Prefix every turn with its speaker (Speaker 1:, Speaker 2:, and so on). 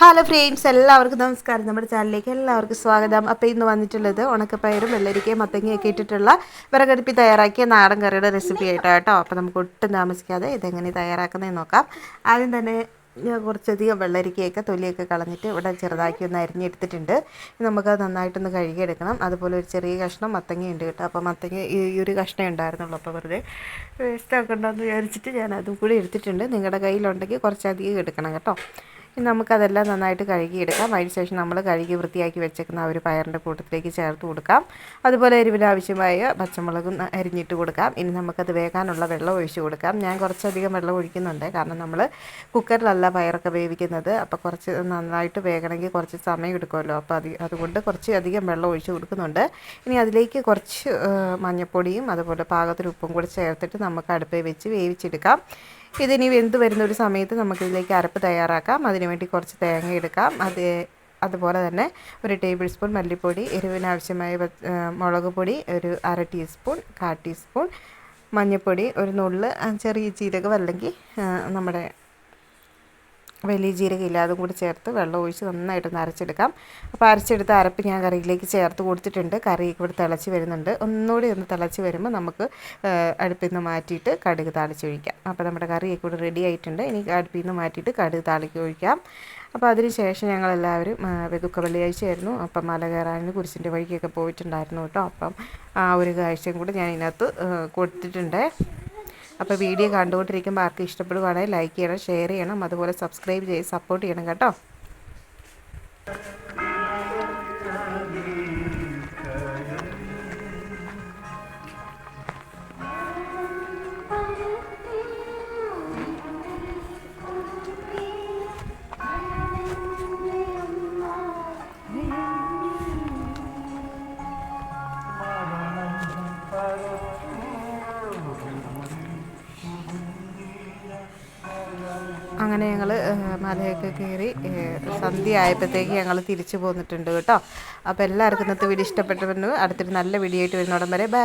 Speaker 1: Hello friends എല്ലാവർക്കും നമസ്കാരം. നമ്മുടെ ചാനലിലേക്ക് എല്ലാവർക്കും സ്വാഗതം. അപ്പോൾ ഇന്ന് വന്നിട്ടുള്ളത് ഉണക്കപ്പയറും വെള്ളരിക്കയും മത്തങ്ങയൊക്കെ ഇട്ടിട്ടുള്ള വിറകടുപ്പി തയ്യാറാക്കിയ നാടൻ കറിയുടെ റെസിപ്പി ആയിട്ടോ കേട്ടോ അപ്പോൾ നമുക്ക് ഒട്ടും താമസിക്കാതെ ഇതെങ്ങനെ തയ്യാറാക്കുന്നതെന്ന് നോക്കാം. ആദ്യം തന്നെ കുറച്ചധികം വെള്ളരിക്കയൊക്കെ തൊലിയൊക്കെ കളഞ്ഞിട്ട് ഇവിടെ ചെറുതാക്കി ഒന്ന് അരിഞ്ഞെടുത്തിട്ടുണ്ട്. നമുക്ക് നന്നായിട്ടൊന്ന് കഴുകിയെടുക്കണം. അതുപോലെ ഒരു ചെറിയ കഷ്ണം മത്തങ്ങയുണ്ട് കേട്ടോ. അപ്പോൾ മത്തങ്ങ ഈ ഒരു കഷ്ണം ഉണ്ടായിരുന്നുള്ളൂ. അപ്പോൾ വെറുതെ വേസ്റ്റ് ആക്കണ്ടെന്ന് വിചാരിച്ചിട്ട് ഞാൻ അതും കൂടി എടുത്തിട്ടുണ്ട്. നിങ്ങളുടെ കയ്യിലുണ്ടെങ്കിൽ കുറച്ചധികം എടുക്കണം കേട്ടോ. ഇനി നമുക്കതെല്ലാം നന്നായിട്ട് കഴുകിയെടുക്കാം. അതിന് ശേഷം നമ്മൾ കഴുകി വൃത്തിയാക്കി വെച്ചേക്കുന്ന ആ ഒരു പയറിന്റെ കൂട്ടത്തിലേക്ക് ചേർത്ത് കൊടുക്കാം. അതുപോലെ എരിവിനാവശ്യമായ പച്ചമുളകും അരിഞ്ഞിട്ട് കൊടുക്കാം. ഇനി നമുക്കത് വേകാനുള്ള വെള്ളം ഒഴിച്ച് കൊടുക്കാം. ഞാൻ കുറച്ചധികം വെള്ളം ഒഴിക്കുന്നുണ്ട്. കാരണം നമ്മൾ കുക്കറിലല്ല പയറൊക്കെ വേവിക്കുന്നത്. അപ്പോൾ കുറച്ച് നന്നായിട്ട് വേകണമെങ്കിൽ കുറച്ച് സമയം എടുക്കുമല്ലോ. അപ്പോൾ അത് അതുകൊണ്ട് കുറച്ച് അധികം വെള്ളം ഒഴിച്ച് കൊടുക്കുന്നുണ്ട്. ഇനി അതിലേക്ക് കുറച്ച് മഞ്ഞൾപ്പൊടിയും അതുപോലെ പാകത്തിന് ഉപ്പും കൂടി ചേർത്തിട്ട് നമുക്ക് അടുപ്പിൽ വെച്ച് വേവിച്ചെടുക്കാം. ഇതിനി വെന്ത് വരുന്ന ഒരു സമയത്ത് നമുക്കിതിലേക്ക് അരപ്പ് തയ്യാറാക്കാം. അതിനുവേണ്ടി കുറച്ച് തേങ്ങ എടുക്കാം. അത് അതുപോലെ തന്നെ ഒരു ടേബിൾ സ്പൂൺ മല്ലിപ്പൊടി എരിവിനാവശ്യമായ മുളക് പൊടി ഒരു അര ടീസ്പൂൺ കാ ടീസ്പൂൺ മഞ്ഞൾപ്പൊടി ഒരു നുള്ള് ചെറിയ ജീരകം അല്ലെങ്കിൽ നമ്മുടെ വലിയ ജീരകമില്ല അതും കൂടി ചേർത്ത് വെള്ളം ഒഴിച്ച് നന്നായിട്ടൊന്ന് അരച്ചെടുക്കാം. അപ്പോൾ അരച്ചെടുത്ത അരപ്പ് ഞാൻ കറിയിലേക്ക് ചേർത്ത് കൊടുത്തിട്ടുണ്ട്. കറി ഇവിടെ തിളച്ച് വരുന്നുണ്ട്. ഒന്നുകൂടി ഒന്ന് തിളച്ച് വരുമ്പോൾ നമുക്ക് അടുപ്പിൽ നിന്ന് മാറ്റിയിട്ട് കടുക് താളിച്ചൊഴിക്കാം. അപ്പോൾ നമ്മുടെ കറിയൊക്കെ ഇവിടെ റെഡി ആയിട്ടുണ്ട്. ഇനി അടുപ്പിൽ നിന്ന് മാറ്റിയിട്ട് കടുക് താളിക്ക് ഒഴിക്കാം. അപ്പോൾ അതിന് ശേഷം ഞങ്ങളെല്ലാവരും ദുഃഖ വെള്ളിയാഴ്ചയായിരുന്നു അപ്പം മല കയറാനും കുരിശിന്റെ വഴിക്കൊക്കെ പോയിട്ടുണ്ടായിരുന്നു കേട്ടോ. അപ്പം ആ ഒരു കാഴ്ചയും കൂടെ ഞാൻ ഇതിനകത്ത് കൊടുത്തിട്ടുണ്ട്. അപ്പോൾ വീഡിയോ കണ്ടുകൊണ്ടിരിക്കുമ്പോൾ ആർക്കും ഇഷ്ടപ്പെടുവാണെങ്കിൽ ലൈക്ക് ചെയ്യണം ഷെയർ ചെയ്യണം അതുപോലെ സബ്സ്ക്രൈബ് ചെയ്ത് സപ്പോർട്ട് ചെയ്യണം കേട്ടോ. അങ്ങനെ ഞങ്ങൾ മലയൊക്കെ കയറി സന്ധ്യ ആയപ്പോഴത്തേക്ക് ഞങ്ങൾ തിരിച്ചു പോന്നിട്ടുണ്ട് കേട്ടോ. അപ്പോൾ എല്ലാവർക്കും ഇന്നത്തെ വീഡിയോ ഇഷ്ടപ്പെട്ടു അടുത്തൊരു നല്ല വീഡിയോ ആയിട്ട് വരുന്നോടം വരെ ബൈ.